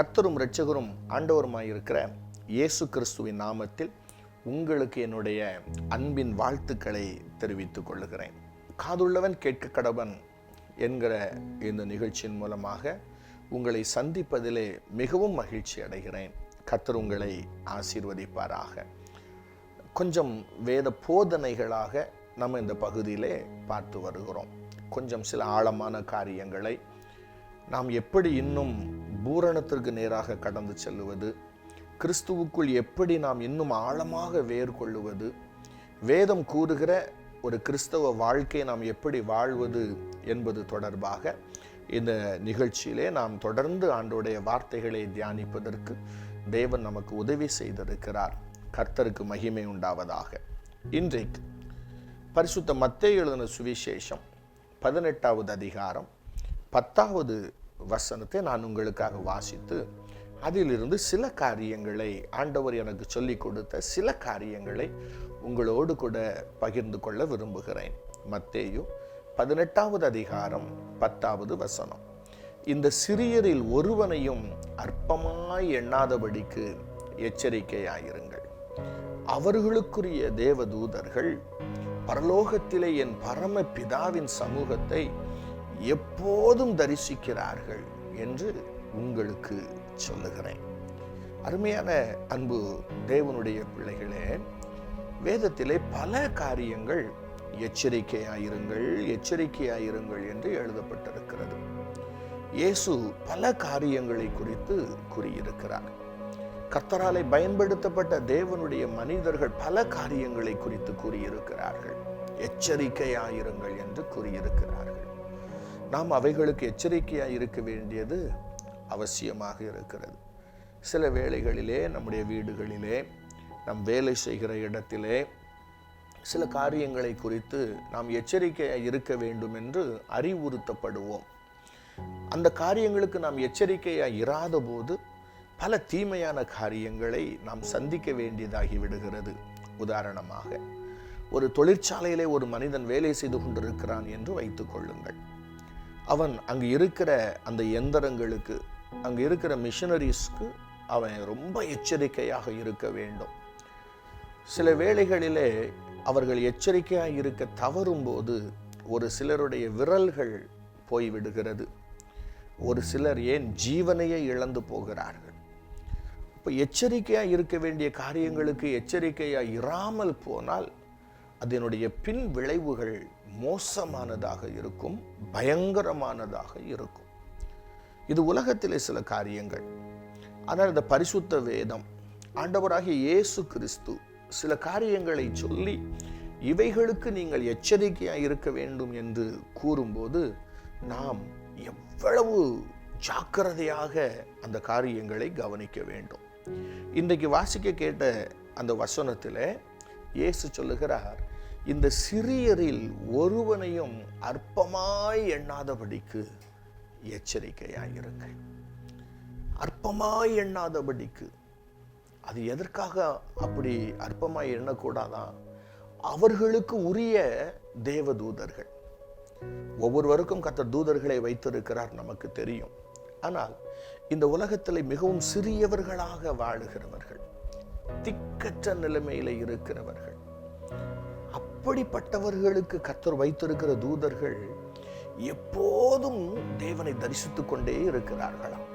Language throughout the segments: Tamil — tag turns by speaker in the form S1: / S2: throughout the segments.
S1: கர்த்தரும் இரட்சகரும் ஆண்டவருமாயிருக்கிற இயேசு கிறிஸ்துவின் நாமத்தில் உங்களுக்கு என்னுடைய அன்பின் வாழ்த்துக்களை தெரிவித்துக் கொள்ளுகிறேன். காதுள்ளவன் கேட்க கடவன் என்கிற இந்த நிகழ்ச்சியின் மூலமாக உங்களை சந்திப்பதிலே மிகவும் மகிழ்ச்சி அடைகிறேன். கர்த்தர் உங்களை ஆசீர்வதிப்பாராக. கொஞ்சம் வேத போதனைகளாக நம்ம இந்த பகுதியிலே பார்த்து வருகிறோம். கொஞ்சம் சில ஆழமான காரியங்களை நாம் எப்படி இன்னும் பூரணத்திற்கு நேராக கடந்து செல்லுவது கிறிஸ்துவுக்குள் எப்படி நாம் இன்னும் ஆழமாக வேர் கொள்ளுவது வேதம் கூறுகிற ஒரு கிறிஸ்தவ வாழ்க்கை நாம் எப்படி வாழ்வது என்பது தொடர்பாக இந்த நிகழ்ச்சியிலே நாம் தொடர்ந்து ஆண்டோடைய வார்த்தைகளை தியானிப்பதற்கு தேவன் நமக்கு உதவி செய்திருக்கிறார். கர்த்தருக்கு மகிமை உண்டாவதாக. இன்றைக்கு பரிசுத்த மத்தே எழுதின சுவிசேஷம் பதினெட்டாவது அதிகாரம் பத்தாவது வசனத்தை நான் உங்களுக்காக வாசித்து அதிலிருந்து சில காரியங்களை ஆண்டவர் எனக்கு சொல்லிக் கொடுத்த சில காரியங்களை உங்களோடு கூட பகிர்ந்து கொள்ள விரும்புகிறேன். மத்தேயு பதினெட்டாவது அதிகாரம் பத்தாவது வசனம். இந்த சிறியரில் ஒருவனையும் அற்பமாய் எண்ணாதபடிக்கு எச்சரிக்கையாயிருங்கள். அவர்களுக்குரிய தேவதூதர்கள் பரலோகத்திலே என் பரம பிதாவின் சமூகத்தை எப்போதும் தரிசிக்கிறார்கள் என்று உங்களுக்கு சொல்லுகிறேன். அருமையான அன்பு தேவனுடைய பிள்ளைகளே வேதத்திலே பல காரியங்கள் எச்சரிக்கையாயிருங்கள் எச்சரிக்கையாயிருங்கள் என்று எழுதப்பட்டிருக்கிறது. இயேசு பல காரியங்களை குறித்து கூறியிருக்கிறார். கர்த்தராலை பயன்படுத்தப்பட்ட தேவனுடைய மனிதர்கள் பல காரியங்களை குறித்து கூறியிருக்கிறார்கள். எச்சரிக்கையாயிருங்கள் என்று கூறியிருக்கிறார்கள். நாம் அவைகளுக்கு எச்சரிக்கையாக இருக்க வேண்டியது அவசியமாக இருக்கிறது. சில வேளைகளிலே நம்முடைய வீடுகளிலே நம் வேலை செய்கிற இடத்திலே சில காரியங்களை குறித்து நாம் எச்சரிக்கையாக இருக்க வேண்டும் என்று அறிவுறுத்தப்படுவோம். அந்த காரியங்களுக்கு நாம் எச்சரிக்கையாக இராத போது பல தீமையான காரியங்களை நாம் சந்திக்க வேண்டியதாகி விடுகிறது. உதாரணமாக ஒரு தொழிற்சாலையிலே ஒரு மனிதன் வேலை செய்து கொண்டிருக்கிறான் என்று வைத்துக் கொள்ளுங்கள். அவன் அங்கே இருக்கிற அந்த எந்திரங்களுக்கு அங்கே இருக்கிற மிஷினரிஸ்க்கு அவன் ரொம்ப எச்சரிக்கையாக இருக்க வேண்டும். சில வேளைகளிலே அவர்கள் எச்சரிக்கையாக இருக்க தவறும் போது ஒரு சிலருடைய விரல்கள் போய்விடுகிறது. ஒரு சிலர் ஏன் ஜீவனையே இழந்து போகிறார்கள்? இப்போ எச்சரிக்கையாக இருக்க வேண்டிய காரியங்களுக்கு எச்சரிக்கையாக இராமல் போனால் அதனுடைய பின் விளைவுகள் மோசமானதாக இருக்கும் பயங்கரமானதாக இருக்கும். இது உலகத்திலே சில காரியங்கள். ஆனால் இந்த பரிசுத்த வேதம் ஆண்டவராகிய இயேசு கிறிஸ்து சில காரியங்களை சொல்லி இவைகளுக்கு நீங்கள் எச்சரிக்கையாக இருக்க வேண்டும் என்று கூறும்போது நாம் எவ்வளவு ஜாக்கிரதையாக அந்த காரியங்களை கவனிக்க வேண்டும். இன்றைக்கு வாசிக்க கேட்ட அந்த வசனத்தில் இயேசு சொல்லுகிறார் இந்த சிறியரில் ஒருவனையும் அற்பமாய் எண்ணாதபடிக்கு எச்சரிக்கையாயிருங்கள். அற்பமாய் எண்ணாதபடிக்கு. அது எதற்காக அப்படி அற்பமாய் எண்ணக்கூடாதான் அவர்களுக்கு உரிய தேவதூதர்கள். ஒவ்வொருவருக்கும் கத்தர் தூதர்களை வைத்திருக்கிறார் நமக்கு தெரியும். ஆனால் இந்த உலகத்தில் மிகவும் சிறியவர்களாக வாழுகிறவர்கள் திக்கற்ற நிலைமையில் இருக்கிறவர்கள் அப்படிப்பட்டவர்களுக்கு கத்தர் வைத்திருக்கிற தூதர்கள் எப்போதும் தேவனை தரிசித்துக் கொண்டே இருக்கிறார்களாம்.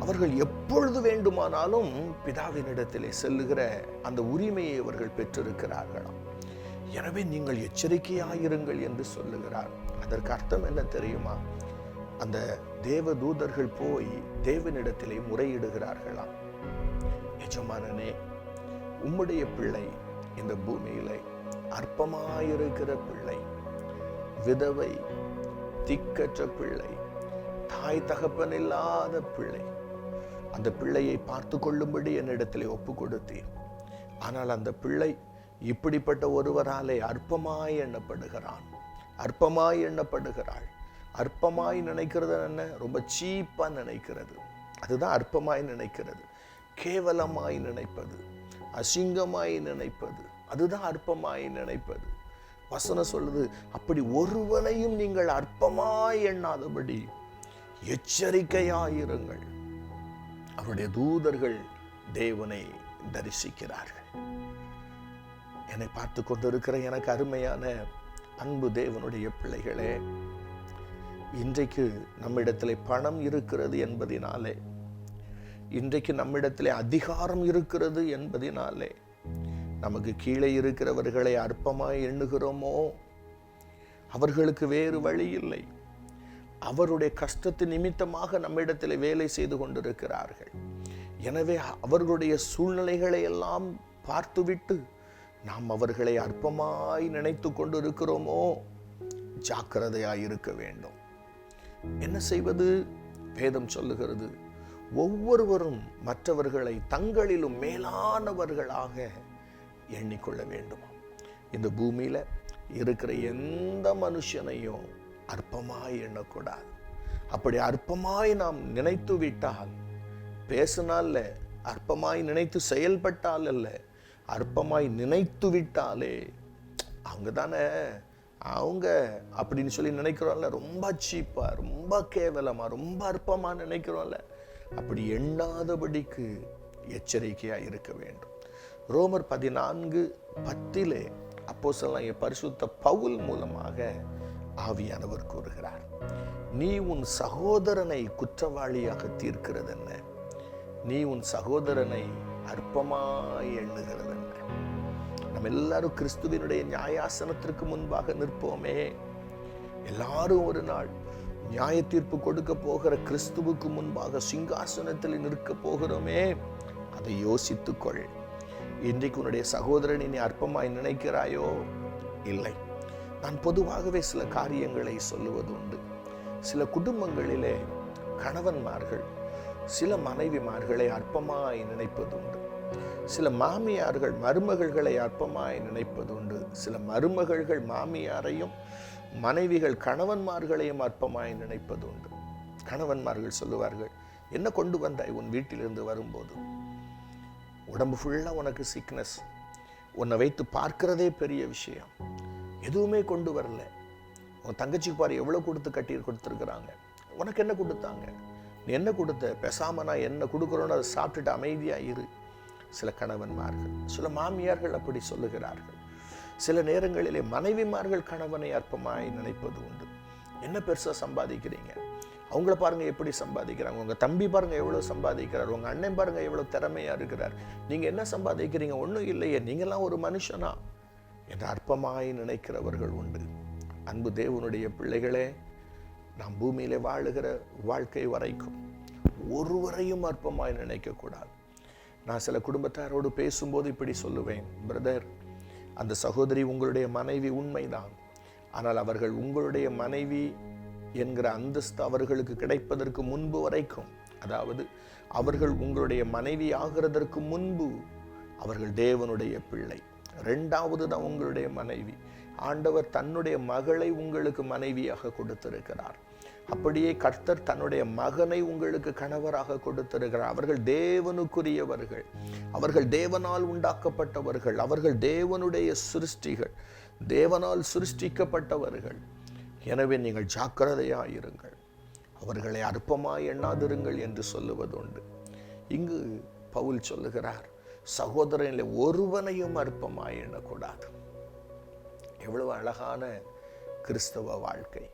S1: அவர்கள் எப்பொழுது வேண்டுமானாலும் பிதாவினிடத்திலே செல்லுகிற அந்த உரிமையை அவர்கள் பெற்றிருக்கிறார்களாம். எனவே நீங்கள் எச்சரிக்கையாயிருங்கள் என்று சொல்லுகிறார். அதற்கு அர்த்தம் என்ன தெரியுமா? அந்த தேவ தூதர்கள் போய் தேவனிடத்திலே முறையிடுகிறார்களாம். எஜமானனே உம்முடைய பிள்ளை இந்த பூமியிலே அற்பமாயிருக்கிற பிள்ளை விதவை திக்கற்ற பிள்ளை தாய் தகப்பன் இல்லாத பிள்ளை. அந்த பிள்ளையை பார்த்து கொள்ளும்படி என்னிடத்தில் ஒப்பு கொடுத்தேன் ஆனால் அந்த பிள்ளை இப்படிப்பட்ட ஒருவராலே அற்பமாய் எண்ணப்படுகிறான். அற்பமாய் எண்ணப்படுகிறாள். அற்பமாய் நினைக்கிறது என்ன? ரொம்ப சீப்பாக நினைக்கிறது. அதுதான் அற்பமாய் நினைக்கிறது. கேவலமாய் நினைப்பது. அசிங்கமாய் நினைப்பது. அதுதான் அற்பமாய் நினைப்பது. வசனம் சொல்லுது அப்படி ஒருவனையும் நீங்கள் அற்பமாய் எண்ணாதபடி எச்சரிக்கையாயிருங்கள். அவருடைய தூதர்கள் தேவனை தரிசிக்கிறார்கள். என்னை பார்த்து கொண்டிருக்கிற எனக்கு அருமையான அன்பு தேவனுடைய பிள்ளைகளே இன்றைக்கு நம்மிடத்திலே பணம் இருக்கிறது என்பதினாலே இன்றைக்கு நம்மிடத்திலே அதிகாரம் இருக்கிறது என்பதினாலே நமக்கு கீழே இருக்கிறவர்களை அற்பமாய் எண்ணுகிறோமோ? அவர்களுக்கு வேறு வழி இல்லை. அவருடைய கஷ்டத்து நிமித்தமாக நம்மிடத்தில் வேலை செய்து கொண்டிருக்கிறார்கள். எனவே அவர்களுடைய சூழ்நிலைகளை எல்லாம் பார்த்துவிட்டு நாம் அவர்களை அற்பமாய் நினைத்து கொண்டிருக்கிறோமோ? ஜாக்கிரதையாய் இருக்க வேண்டும். என்ன செய்வது? வேதம் சொல்லுகிறது ஒவ்வொருவரும் மற்றவர்களை தங்களிலும் மேலானவர்களாக எண்ணிக்கொள்ள வேண்டும். இந்த பூமியில் இருக்கிற எந்த மனுஷனையும் அற்பமாய் எண்ணக்கூடாது. அப்படி அற்பமாய் நாம் நினைத்து விட்டால் பேசினால அற்பமாய் நினைத்து செயல்பட்டால் அல்ல அற்பமாய் நினைத்து விட்டாலே அவங்க தானே அவங்க அப்படின்னு சொல்லி நினைக்கிறோம்ல ரொம்ப சீப்பாக ரொம்ப கேவலமாக ரொம்ப அற்பமாக நினைக்கிறோம்ல அப்படி எண்ணாதபடிக்கு எச்சரிக்கையாக இருக்க வேண்டும். ரோமர் பதினான்கு பத்திலே அப்போ பரிசுத்த பவுல் மூலமாக ஆவியானவர் கூறுகிறார் நீ உன் சகோதரனை குற்றவாளியாக தீர்க்கிறது என்ன நீ உன் சகோதரனை அற்பமாய் எண்ணுகிறது என்ன நம்ம எல்லாரும் கிறிஸ்துவினுடைய நியாயாசனத்திற்கு முன்பாக நிற்போமே. எல்லாரும் ஒரு நாள் நியாய தீர்ப்பு கொடுக்க போகிற கிறிஸ்துவுக்கு முன்பாக சிங்காசனத்தில் நிற்க போகிறோமே. அதை யோசித்துக்கொள். இன்றைக்கு உன்னுடைய சகோதரனை நீ அற்பமாய் நினைக்கிறாயோ? இல்லை. நான் பொதுவாகவே சில காரியங்களை சொல்லுவது உண்டு. சில குடும்பங்களிலே கணவன்மார்கள் சில மனைவிமார்களை அற்பமாய் நினைப்பதுண்டு சில மாமியார்கள் மருமகள்களை அற்பமாய் நினைப்பதுண்டு சில மருமகள்கள் மாமியாரையும் மனைவிகள் கணவன்மார்களையும் அற்பமாய் நினைப்பதுண்டு கணவன்மார்கள் சொல்லுவார்கள் என்ன கொண்டு வந்தாய் உன் வீட்டிலிருந்து வரும்போது? உடம்பு ஃபுல்லாக உனக்கு சிக்னஸ் உன்னை வைத்து பார்க்கிறதே பெரிய விஷயம். எதுவுமே கொண்டு வரல. உன் தங்கச்சிக்கு பாரு எவ்வளோ கொடுத்து கட்டி கொடுத்துருக்குறாங்க. உனக்கு என்ன கொடுத்தாங்க? நீ என்ன கொடுத்த? பேசாம நான் என்ன கொடுக்குறோன்னு அதை சாப்பிட்டுட்டு அமைதியாக இரு. சில கணவன்மார்கள் சில மாமியார்கள் அப்படி சொல்லுகிறார்கள். சில நேரங்களிலே மனைவிமார்கள் கணவனை அற்பமாய் நினைப்பது உண்டு. என்ன பெருசாக சம்பாதிக்கிறீங்க? அவங்கள பாருங்கள் எப்படி சம்பாதிக்கிறாங்க. உங்கள் தம்பி பாருங்கள் எவ்வளோ சம்பாதிக்கிறார். உங்கள் அண்ணன் பாருங்கள் எவ்வளோ திறமையாக இருக்கிறார். நீங்கள் என்ன சம்பாதிக்கிறீங்க? ஒன்றும் இல்லையே. நீங்களாம் ஒரு மனுஷனா? என்று அற்பமாய் நினைக்கிறவர்கள் உண்டு. அன்பு தேவனுடைய பிள்ளைகளே நாம் பூமியிலே வாழுகிற வாழ்க்கை வரைக்கும் ஒருவரையும் அற்பமாய் நினைக்கக்கூடாது. நான் சில குடும்பத்தாரோடு பேசும்போது இப்படி சொல்லுவேன். பிரதர் அந்த சகோதரி உங்களுடைய மனைவி உண்மைதான். ஆனால் அவர்கள் உங்களுடைய மனைவி என்கிற அந்தஸ்து அவர்களுக்கு கிடைப்பதற்கு முன்பு வரைக்கும் அதாவது அவர்கள் உங்களுடைய மனைவி ஆகிறதற்கு முன்பு அவர்கள் தேவனுடைய பிள்ளை. ரெண்டாவது தான் உங்களுடைய மனைவி. ஆண்டவர் தன்னுடைய மகளை உங்களுக்கு மனைவியாக கொடுத்திருக்கிறார். அப்படியே கர்த்தர் தன்னுடைய மகனை உங்களுக்கு கணவராக கொடுத்திருக்கிறார். அவர்கள் தேவனுக்குரியவர்கள். அவர்கள் தேவனால் உண்டாக்கப்பட்டவர்கள். அவர்கள் தேவனுடைய சிருஷ்டிகள். தேவனால் சிருஷ்டிக்கப்பட்டவர்கள். எனவே நீங்கள் ஜாக்கிரதையாக இருங்கள் அவர்களை அற்பமாய் எண்ணாதிருங்கள் என்று சொல்லுவதுண்டு. இங்கு பவுல் சொல்லுகிறார் சகோதரனில் ஒருவனையும் அற்பமாய் எண்ணக்கூடாது. எவ்வளவு அழகான கிறிஸ்தவ வாழ்க்கை.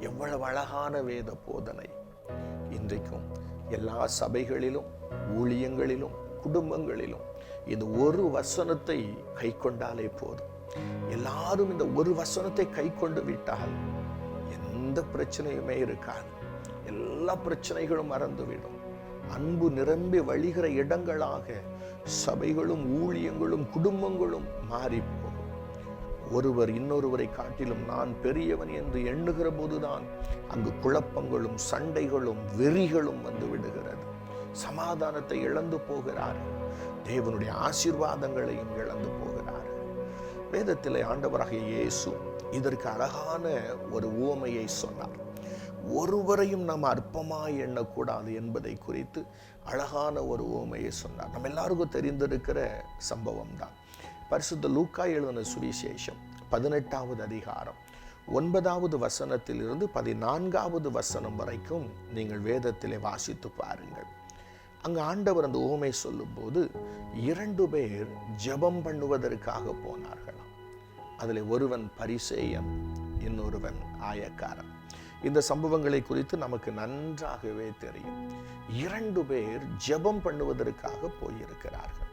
S1: எவ்வளவு அழகான வேத போதனை. இன்றைக்கும் எல்லா சபைகளிலும் ஊழியங்களிலும் குடும்பங்களிலும் இந்த ஒரு வசனத்தை கை கொண்டாலே போதும். எல்லாரும் இந்த ஒரு வசனத்தை கை கொண்டு விட்டால் எந்த பிரச்சனையுமே இருக்காது. எல்லா பிரச்சனைகளும் மறந்துவிடும். அன்பு நிரம்பி வழிகிற இடங்களாக சபைகளும் ஊழியங்களும் குடும்பங்களும் மாறி போகும் ஒருவர் இன்னொருவரை காட்டிலும் நான் பெரியவன் என்று எண்ணுகிற போதுதான் அங்கு குழப்பங்களும் சண்டைகளும் வெறிகளும் வந்து விடுகிறது. சமாதானத்தை இழந்து போகிறார்கள். தேவனுடைய ஆசீர்வாதங்களையும் இழந்து போகிறார்கள். வேதத்தில் ஆண்டவராக இயேசு இதற்கு அழகான ஒரு உவமையை சொன்னார். ஒருவரையும் நாம் அற்பமாக எண்ணக்கூடாது என்பதை குறித்து அழகான ஒரு உவமையை சொன்னார். நம்ம எல்லாருக்கும் தெரிந்திருக்கிற சம்பவம் தான் பரிசுத்த லூக்கா எழுதின சுவிசேஷம் பதினெட்டாவது அதிகாரம் ஒன்பதாவது வசனத்திலிருந்து பதினான்காவது வசனம் வரைக்கும் நீங்கள் வேதத்திலே வாசித்து பாருங்கள். அங்கே ஆண்டவர் அந்த ஊமை சொல்லும்போது இரண்டு பேர் ஜெபம் பண்ணுவதற்காக போனார்களாம். அதில் ஒருவன் பரிசேயன் இன்னொருவன் ஆயக்காரன். இந்த சம்பவங்களை குறித்து நமக்கு நன்றாகவே தெரியும். இரண்டு பேர் ஜெபம் பண்ணுவதற்காக போயிருக்கிறார்கள்.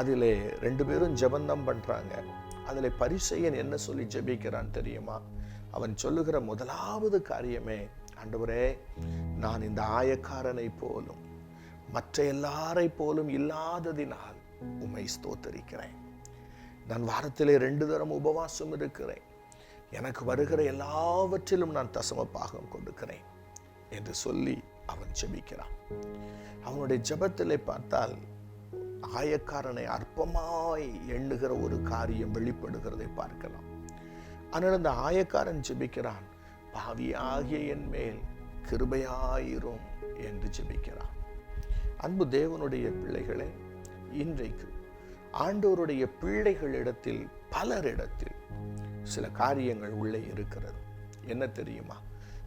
S1: அதிலே ரெண்டு பேரும் ஜபந்தம் பண்ணுறாங்க அதில் பரிசெயன் என்ன சொல்லி ஜெபிக்கிறான் தெரியுமா? அவன் சொல்லுகிற முதலாவது காரியமே ஆண்டவரே நான் இந்த ஆயக்காரனை போலும் மற்ற எல்லாரை போலும் இல்லாததினால் உம்மை ஸ்தோத்தரிக்கிறேன். நான் வாரத்திலே ரெண்டு தரம் உபவாசம் இருக்கிறேன். எனக்கு வருகிற எல்லாவற்றிலும் நான் தசம பாகம் கொடுக்கிறேன் என்று சொல்லி அவன் ஜெபிக்கிறான். அவனுடைய ஜபத்திலே பார்த்தால் ஆயக்காரனை அற்பமாய் எண்ணுகிற ஒரு காரியம் வெளிப்படுகிறதை பார்க்கலாம். ஆனால் அந்த ஆயக்காரன் ஜெபிக்கிறான் பாவியாகிய என் மேல் கிருபையாயிரும் என்று ஜெபிக்கிறான். அன்பு தேவனுடைய பிள்ளைகளே இன்றைக்கு ஆண்டோருடைய பிள்ளைகளிடத்தில் பலரிடத்தில் சில காரியங்கள் உள்ளே இருக்கிறது. என்ன தெரியுமா?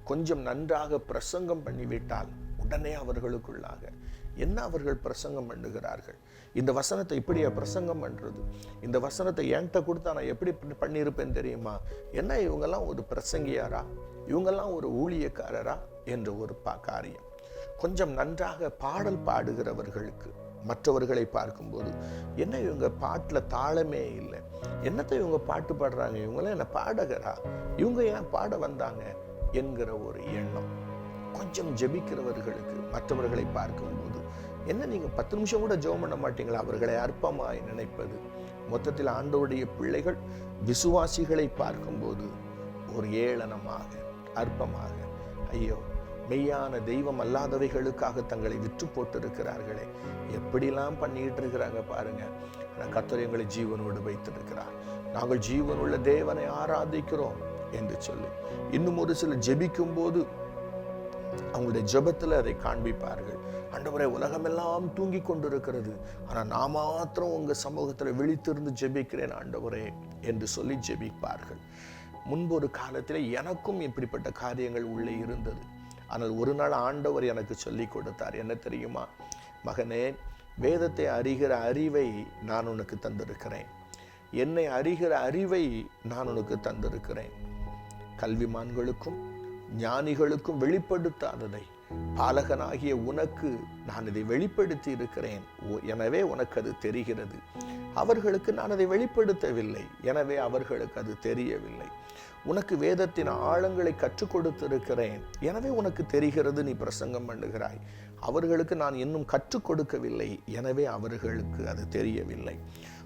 S1: கொஞ்சம் நன்றாக பிரசங்கம் பண்ணிவிட்டால் உடனே அவர்களுக்குள்ளாக என்ன அவர்கள் பிரசங்கம் பண்ணுகிறார்கள்? இந்த வசனத்தை இப்படியா பிரசங்கம் பண்ணுறது இந்த வசனத்தை என்கிட்ட கொடுத்தா நான் எப்படி பண்ணியிருப்பேன் தெரியுமா? என்ன இவங்கெல்லாம் ஒரு பிரசங்கியாரா? இவங்கெல்லாம் ஒரு ஊழியக்காரரா? என்ற ஒரு பா காரியம். கொஞ்சம் நன்றாக பாடல் பாடுகிறவர்களுக்கு மற்றவர்களை பார்க்கும்போது என்ன இவங்க பாட்டில் தாளமே இல்லை? என்னத்தை இவங்க பாட்டு பாடுறாங்க? இவங்களாம் என்ன பாடகரா? இவங்க ஏன் பாட வந்தாங்க? என்கிற ஒரு எண்ணம். கொஞ்சம் ஜெபிக்கிறவர்களுக்கு மற்றவர்களை பார்க்கும்போது என்ன நீங்க பத்து நிமிஷம் கூட ஜெபம் பண்ண மாட்டீங்களா? அவர்களை அற்பமாய் நினைப்பது? மொத்தத்தில் ஆண்டவருடைய பிள்ளைகள் விசுவாசிகளை பார்க்கும்போது ஒரு ஏளனமாக அற்பமாக ஐயோ மெய்யான தெய்வம் அல்லாதவைகளுக்காக தங்களை விற்று போட்டிருக்கிறார்களே. எப்படிலாம் பண்ணிட்டு இருக்கிறாங்க பாருங்க. ஆனால் கர்த்தர் எங்களை ஜீவனோடு வைத்திருக்கிறார். நாங்கள் ஜீவனுள்ள தேவனை ஆராதிக்கிறோம் என்று சொல்லி இன்னும் ஒரு சில ஜெபிக்கும் போது அவங்களுடைய ஜெபத்துல அதை காண்பிப்பார்கள். அண்டவரை உலகமெல்லாம் தூங்கி கொண்டிருக்கிறது. ஆனா நான் மாத்திரம் உங்க சமூகத்துல விழித்திருந்து ஜெபிக்கிறேன் ஆண்டவரே என்று சொல்லி ஜெபிப்பார்கள். முன்பொரு காலத்திலே காலத்தில் எனக்கும் இப்படிப்பட்ட காரியங்கள் உள்ளே இருந்தது. ஆனால் ஒரு நாள் ஆண்டவர் எனக்கு சொல்லி கொடுத்தார். என்ன தெரியுமா? மகனே வேதத்தை அறிகிற அறிவை நான் உனக்கு தந்திருக்கிறேன். என்னை அறிகிற அறிவை நான் உனக்கு தந்திருக்கிறேன். கல்விமான்களுக்கும் ஞானிகளுக்கும் வெளிப்படுத்தாததை பாலகனாகிய உனக்கு நான் இதை வெளிப்படுத்தி இருக்கிறேன் ஓ- எனவே உனக்கு அது தெரிகிறது. அவர்களுக்கு நான் அதை வெளிப்படுத்தவில்லை. எனவே அவர்களுக்கு அது தெரியவில்லை. உனக்கு வேதத்தின் ஆழங்களை கற்றுக் கொடுத்திருக்கிறேன். எனவே உனக்கு தெரிகிறது நீ பிரசங்கம் பண்ணுகிறாய். அவர்களுக்கு நான் இன்னும் கற்றுக் கொடுக்கவில்லை. எனவே அவர்களுக்கு அது தெரியவில்லை.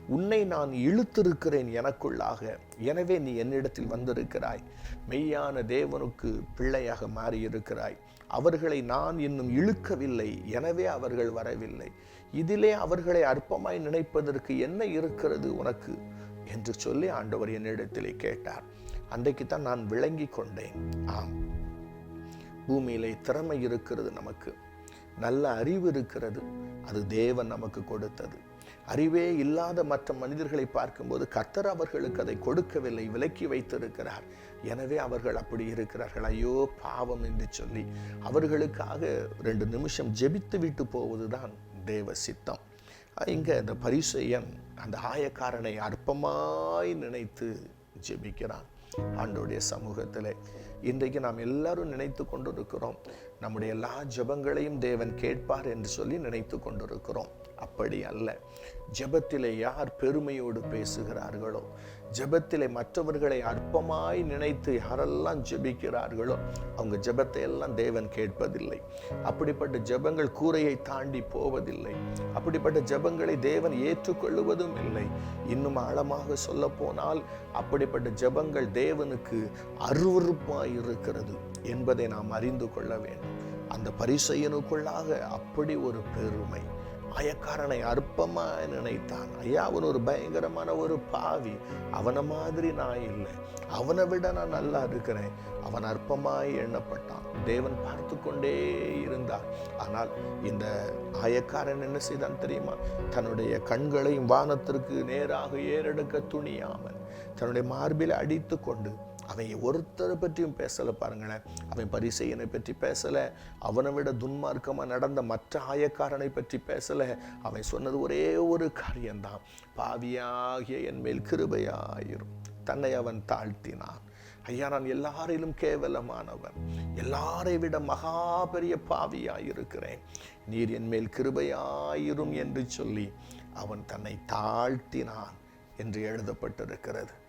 S1: உன்னை நான் இழுத்திருக்கிறேன் எனக்குள்ளாக. எனவே நீ என்னிடத்தில் வந்திருக்கிறாய். மெய்யான தேவனுக்கு பிள்ளையாக மாறியிருக்கிறாய். அவர்களை நான் இன்னும் இழுக்கவில்லை. எனவே அவர்கள் வரவில்லை. இதிலே அவர்களை அற்பமாய் நினைப்பதற்கு என்ன இருக்கிறது உனக்கு? என்று சொல்லி ஆண்டவர் என்னிடத்திலே கேட்டார். அன்றைக்கு தான் நான் விளங்கி கொண்டேன். ஆம். பூமியிலே திறமை இருக்கிறது நமக்கு. நல்ல அறிவு இருக்கிறது. அது தேவன் நமக்கு கொடுத்தது. அறிவே இல்லாத மற்ற மனிதர்களை பார்க்கும்போது கர்த்தர் அவர்களுக்கு அதை கொடுக்கவில்லை விலக்கி வைத்திருக்கிறார். எனவே அவர்கள் அப்படி இருக்கிறார்கள். ஐயோ பாவம் என்று சொல்லி அவர்களுக்காக ரெண்டு நிமிஷம் ஜெபித்து விட்டு போவதுதான் தேவ சித்தம். இங்கே இந்த பரிசெயன் அந்த ஆயக்காரனை அற்பமாய் நினைத்து ஜெபிக்கிறான். ஆண்டோடைய சமூகத்தில். இன்றைக்கு நாம் எல்லாரும் நினைத்து கொண்டிருக்கிறோம் நம்முடைய எல்லா ஜெபங்களையும் தேவன் கேட்பார் என்று சொல்லி நினைத்து கொண்டிருக்கிறோம். அப்படி அல்ல. ஜெபத்திலே யார் பெருமையோடு பேசுகிறார்களோ ஜெபத்திலே மற்றவர்களை அற்பமாய் நினைத்து யாரெல்லாம் ஜெபிக்கிறார்களோ அவங்க ஜெபத்தை எல்லாம் தேவன் கேட்பதில்லை. அப்படிப்பட்ட ஜெபங்கள் கூரையை தாண்டி போவதில்லை. அப்படிப்பட்ட ஜெபங்களை தேவன் ஏற்றுக்கொள்ளுவதும் இல்லை. இன்னும் ஆழமாக சொல்ல போனால் அப்படிப்பட்ட ஜெபங்கள் தேவனுக்கு அருவருப்பாய் இருக்கிறது என்பதை நாம் அறிந்து கொள்ள வேண்டும். அந்த பரிசையனுக்குள்ளாக அப்படி ஒரு பெருமை. ஆயக்காரனை அற்பமாக நினைத்தான். ஐயா அவன் ஒரு பயங்கரமான ஒரு பாவி. அவனை மாதிரி நான் இல்லை. அவனை விட நான் நல்லா இருக்கிறேன். அவன் அற்பமாய் எண்ணப்பட்டான். தேவன் பார்த்து கொண்டே இருந்தார். ஆனால் இந்த ஆயக்காரன் என்ன செய்தான் தெரியுமா? தன்னுடைய கண்களையும் வானத்திற்கு நேராக ஏறெடுக்க துணியாமல் தன்னுடைய மார்பில் அடித்து கொண்டு அவன் ஒருத்தரை பற்றியும் பேசலை பாருங்களேன். அவன் பரிசெயனை பற்றி பேசலை. அவனை விட துன்மார்க்கமாக நடந்த மற்ற ஆயக்காரனை பற்றி பேசலை. அவன் சொன்னது ஒரே ஒரு காரியம்தான். பாவியாகிய என் மேல் கிருபையாயிரும். தன்னை அவன் தாழ்த்தினான். ஐயா நான் எல்லாரிலும் கேவலமானவன். எல்லாரை விட மகா பெரிய பாவியாயிருக்கிறேன். நீர் என் மேல் கிருபையாயிரும் என்று சொல்லி அவன் தன்னை தாழ்த்தினான் என்று எழுதப்பட்டிருக்கிறது.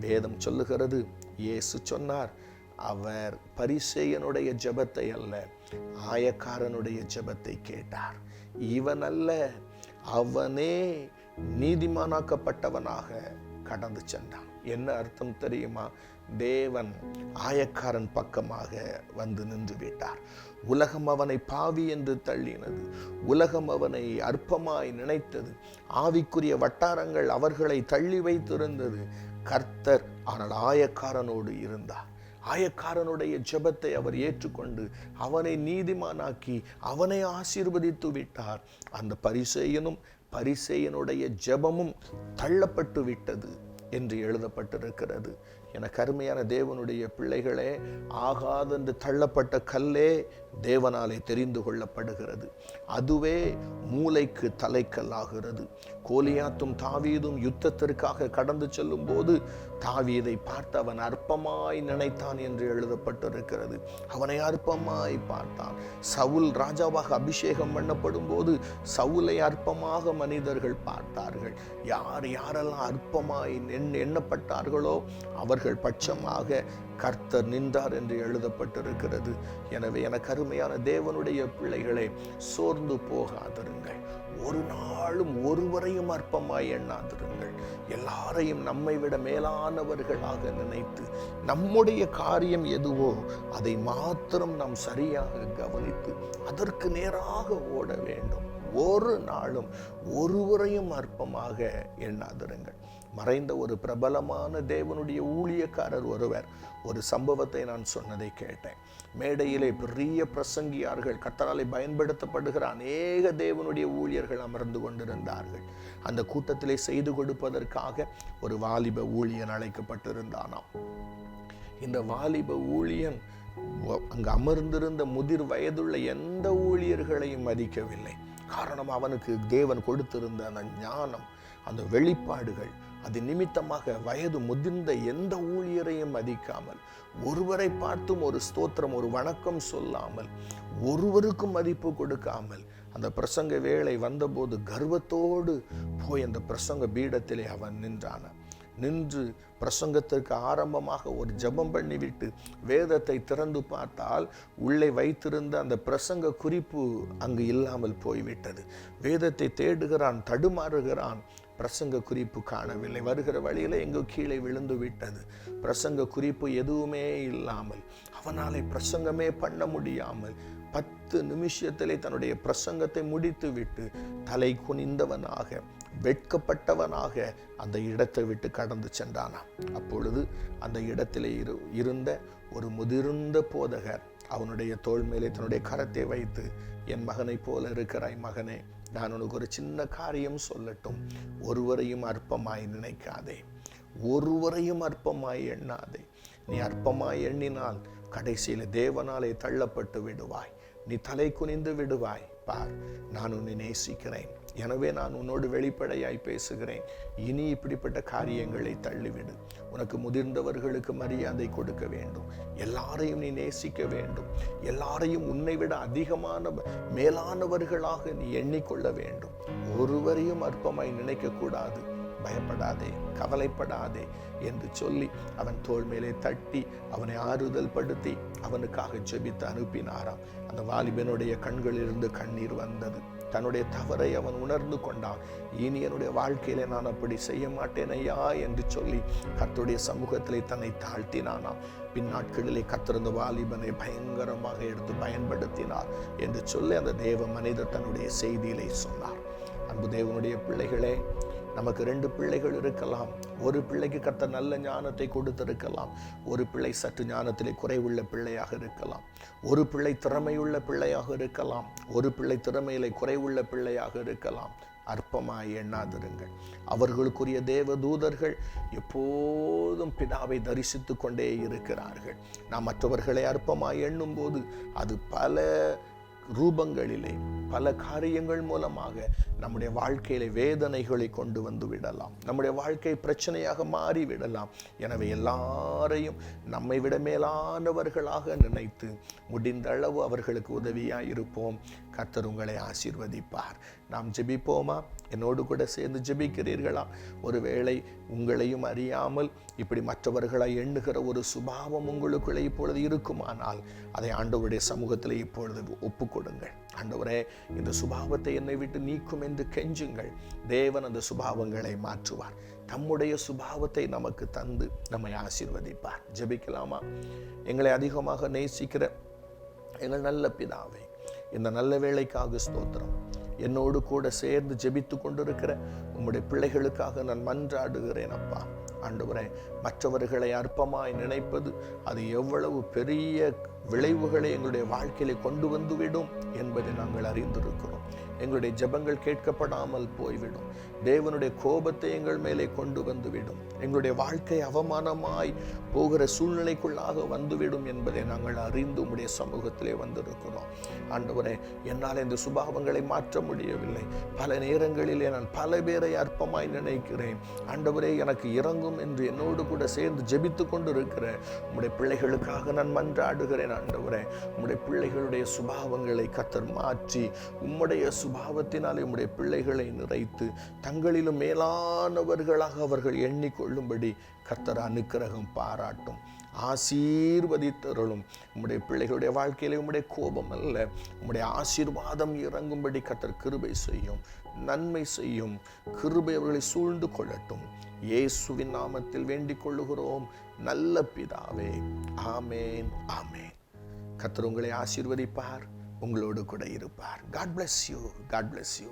S1: வேதம் சொல்லுகிறது. இயேசு சொன்னார் அவர் பரிசேயனுடைய ஜெபத்தை அல்ல ஆயக்காரனுடைய ஜெபத்தை கேட்டார். இவன் அல்ல அவனே நீதிமானாக்கப்பட்டவனாக கடந்து சென்றான். என்ன அர்த்தம் தெரியுமா? தேவன் ஆயக்காரன் பக்கமாக வந்து நின்று விட்டார். உலகம் அவனை பாவி என்று தள்ளினது. உலகம் அவனை அற்பமாய் நினைத்தது. ஆவிக்குரிய வட்டாரங்கள் அவர்களை தள்ளி வைத்திருந்தது. கர்த்தர் ஆனால் ஆயக்காரனோடு இருந்தார். ஆயக்காரனுடைய ஜெபத்தை அவர் ஏற்றுக்கொண்டு அவனை நீதிமானாக்கி அவனை ஆசீர்வதித்து விட்டார். அந்த பரிசேயனும் பரிசேயனுடைய ஜெபமும் தள்ளப்பட்டு விட்டது என்று எழுதப்பட்டிருக்கிறது. என கருமையான தேவனுடைய பிள்ளைகளே ஆகாதென்று தள்ளப்பட்ட கல்லே தேவனாலே தெரிந்து கொள்ளப்படுகிறது. அதுவே மூளைக்கு தலைக்கல்லாகிறது கோலியாத்தும் தாவீதும் யுத்தத்திற்காக கடந்து செல்லும் போது தாவீதை பார்த்து அவன் அற்பமாய் நினைத்தான் என்று எழுதப்பட்டிருக்கிறது. அவனை அற்பமாய் பார்த்தான். சவுல் ராஜாவாக அபிஷேகம் பண்ணப்படும் போது சவுலை அற்பமாக மனிதர்கள் பார்த்தார்கள். யார் யாரெல்லாம் அற்பமாய் எண்ணப்பட்டார்களோ அவர்கள் பட்சமாக கர்த்தர் நின்றார் என்று எழுதப்பட்டிருக்கிறது. எனவே எனக்கு அருமையான தேவனுடைய பிள்ளைகளை சோர்ந்து போகாதிருங்கள். ஒரு நாளும் ஒருவரையும் அற்பமாய் எண்ணாதிருங்கள். எல்லாரையும் நம்மை விட மேலானவர்களாக நினைத்து நம்முடைய காரியம் எதுவோ அதை மாத்திரம் நாம் சரியாக கவனித்து அதற்கு நேராக ஓட வேண்டும். ஒரு நாளும் ஒருவரையும் அற்பமாக எண்ணாதிருங்கள். மறைந்த ஒரு பிரபலமான தேவனுடைய ஊழியக்காரர் ஒருவர். ஒரு சம்பவத்தை நான் சொன்னதை கேட்டேன். மேடையிலே பெரிய பிரசங்கியார்கள் கத்தராலை பயன்படுத்தப்படுகிற அநேக தேவனுடைய ஊழியர்கள் அமர்ந்து கொண்டிருந்தார்கள். அந்த கூட்டத்திலே செய்து கொடுப்பதற்காக ஒரு வாலிப ஊழியன் அழைக்கப்பட்டிருந்தானாம். இந்த வாலிப ஊழியன் அங்கு அமர்ந்திருந்த முதிர் வயதுள்ள எந்த ஊழியர்களையும் மதிக்கவில்லை. காரணம் அவனுக்கு தேவன் கொடுத்திருந்த அந்த ஞானம் அந்த வெளிப்பாடுகள் அது நிமித்தமாக வயது முதிர்ந்த எந்த ஊழியரையும் மதிக்காமல் ஒருவரை பார்த்தும் ஒரு ஸ்தோத்திரம் ஒரு வணக்கம் சொல்லாமல் ஒருவருக்கும் மதிப்பு கொடுக்காமல் அந்த பிரசங்க வேலை வந்தபோது கர்வத்தோடு போய் அந்த பிரசங்க பீடத்திலே அவன் நின்றான. நின்று பிரசங்கத்திற்கு ஆரம்பமாக ஒரு ஜெபம் பண்ணிவிட்டு வேதத்தை திறந்து பார்த்தால் உள்ளே வைத்திருந்த அந்த பிரசங்க குறிப்பு அங்கு இல்லாமல் போய்விட்டது. வேதத்தை தேடுகிறான் தடுமாறுகிறான் பிரசங்க குறிப்பு காணவில்லை. வருகிற வழியில் எங்கோ கீழே விழுந்து விட்டது. பிரசங்க குறிப்பு எதுவுமே இல்லாமல் அவனாலே பிரசங்கமே பண்ண முடியாமல் பத்து நிமிஷத்திலே தன்னுடைய பிரசங்கத்தை முடித்து விட்டு தலை குனிந்தவனாக வெட்கப்பட்டவனாக அந்த இடத்தை விட்டு கடந்து சென்றானாம். அப்பொழுது அந்த இடத்திலே இரு இருந்த ஒரு முதிர்ந்த போதகர் அவனுடைய தோல் மேலே தன்னுடைய கரத்தை வைத்து என் மகனைப் போல இருக்கிறாய் மகனே நான் உனக்கு ஒரு சின்ன காரியம் சொல்லட்டும். ஒருவரையும் அற்பமாய் நினைக்காதே. ஒருவரையும் அற்பமாய் எண்ணாதே. நீ அற்பமாய் எண்ணினால் கடைசியில் தேவனாலே தள்ளப்பட்டு விடுவாய். நீ தலை குனிந்து விடுவாய். பார் நான் உன்னை நேசிக்கிறேன். எனவே நான் உன்னோடு வெளிப்படையாய் பேசுகிறேன். இனி இப்படிப்பட்ட காரியங்களை தள்ளிவிடு. உனக்கு முதிர்ந்தவர்களுக்கு மரியாதை கொடுக்க வேண்டும். எல்லாரையும் நீ நேசிக்க வேண்டும். எல்லாரையும் உன்னை விட அதிகமான மேலானவர்களாக நீ எண்ணிக்கொள்ள வேண்டும். ஒருவரையும் அற்பமாய் நினைக்கக்கூடாது. பயப்படாதே கவலைப்படாதே என்று சொல்லி அவன் தோள் மேலே தட்டி அவனை ஆறுதல் படுத்தி அவனுக்காக ஜெபித்து அனுப்பினாராம். அந்த வாலிபனுடைய கண்களிலிருந்து கண்ணீர் வந்தது. தன்னுடைய தவறை அவன் உணர்ந்து கொண்டான். இனி என்னுடைய வாழ்க்கையில நான் அப்படி செய்ய மாட்டேன் ஐயா என்று சொல்லி கர்த்தருடைய சமூகத்திலே தன்னை தாழ்த்தினானாம். பின்னாட்களிலே கத்திருந்த வாலிபனை பயங்கரமாக எடுத்து பயன்படுத்தினார் என்று சொல்லி அந்த தேவ மனிதர் தன்னுடைய செய்தியிலே சொன்னார். அன்பு தேவனுடைய பிள்ளைகளே நமக்கு ரெண்டு பிள்ளைகள் இருக்கலாம். ஒரு பிள்ளைக்கு கத்த நல்ல ஞானத்தை கொடுத்திருக்கலாம். ஒரு பிள்ளை சற்று ஞானத்திலே குறைவுள்ள பிள்ளையாக இருக்கலாம். ஒரு பிள்ளை திறமையுள்ள பிள்ளையாக இருக்கலாம். ஒரு பிள்ளை திறமையிலே குறைவுள்ள பிள்ளையாக இருக்கலாம். அற்பமாய் எண்ணாதிருங்கள். அவர்களுக்குரிய தேவ தூதர்கள் எப்போதும் பிதாவை தரிசித்து கொண்டே இருக்கிறார்கள். நாம் மற்றவர்களை அற்பமாய் எண்ணும்போது அது பல ரூபங்களிலே பல காரியங்கள் மூலமாக நம்முடைய வாழ்க்கையில வேதனைகளை கொண்டு வந்து விடலாம். நம்முடைய வாழ்க்கை பிரச்சனையாக மாறி விடலாம். எனவே எல்லாரையும் நம்மை விட மேலானவர்களாக நினைத்து முடிந்த அளவு அவர்களுக்கு உதவியாக இருப்போம் கர்த்தர் உங்களை ஆசீர்வதிப்பார். நாம் ஜெபிப்போமா? என்னோடு கூட சேர்ந்து ஜெபிக்கிறீர்களா? ஒருவேளை உங்களையும் அறியாமல் இப்படி மற்றவர்களை எண்ணுகிற ஒரு சுபாவம் உங்களுக்குள்ளே இப்பொழுது இருக்குமானால் அதை ஆண்டவருடைய சமூகத்தில் இப்பொழுது கொடுங்கள். ஆண்டவரே இந்த சுபாவத்தை என்னை விட்டு நீக்கும் என்று கெஞ்சுங்கள். தேவன் அந்த சுபாவங்களை மாற்றுவார். தம்முடைய சுபாவத்தை நமக்கு தந்து நம்மை ஆசீர்வதிப்பார். ஜெபிக்கலாமா? எங்களை அதிகமாக நேசிக்கிற எங்கள் நல்ல பிதாவே இந்த நல்ல வேலைக்காக ஸ்தோத்திரம். என்னோடு கூட சேர்ந்து ஜெபித்து கொண்டிருக்கிற உம்முடைய பிள்ளைகளுக்காக நான் மன்றாடுகிறேன் அப்பா. ஆண்டவரே மற்றவர்களை அற்பமாய் நினைப்பது அது எவ்வளவு பெரிய விளைவுகளை எங்களுடைய வாழ்க்கையில கொண்டு வந்துவிடும் என்பதை நாங்கள் அறிந்திருக்கிறோம். எங்களுடைய ஜெபங்கள் கேட்கப்படாமல் போய்விடும். தேவனுடைய கோபத்தை எங்கள் மேலே கொண்டு வந்துவிடும். எங்களுடைய வாழ்க்கை அவமானமாய் போகிற சூழ்நிலைக்குள்ளாக வந்துவிடும் என்பதை நாங்கள் அறிந்து உம்முடைய சமூகத்திலே வந்திருக்கிறோம். ஆண்டவரே என்னால் இந்த சுபாவங்களை மாற்ற முடியவில்லை. பல நேரங்களிலே நான் பல பேரை அற்பமாய் நினைக்கிறேன். ஆண்டவரே எனக்கு இறங்கும் என்று என்னோடு கூட சேர்ந்து ஜெபித்து கொண்டு இருக்கிற உம்முடைய பிள்ளைகளுக்காக நான் மன்றாடுகிறேன் ஆண்டவரே. உம்முடைய பிள்ளைகளுடைய சுபாவங்களை கத்தர் மாற்றி உம்முடைய சுபாவத்தினாலே உம்முடைய பிள்ளைகளை நிறைத்து தங்களிலும் மேலானவர்களாக அவர்கள் எண்ணிக்கொள்ளும்படி கத்தர் அனுக்கிரகம் பாராட்டும் ஆசீர்வதித்தருளும். உம்முடைய பிள்ளைகளுடைய வாழ்க்கையிலே உம்முடைய கோபம் அல்ல உம்முடைய ஆசீர்வாதம் இறங்கும்படி கத்தர் கிருபை செய்யும். நன்மை செய்யும். கிருபை அவர்களை சூழ்ந்து கொள்ளட்டும். இயேசுவின் நாமத்தில் வேண்டிக் கொள்ளுகிறோம். நல்ல பிதாவே. ஆமேன் ஆமேன். கத்தர் உங்களை ஆசீர்வதிப்பார். உங்களோடு கூட இருப்பார். God bless you God bless you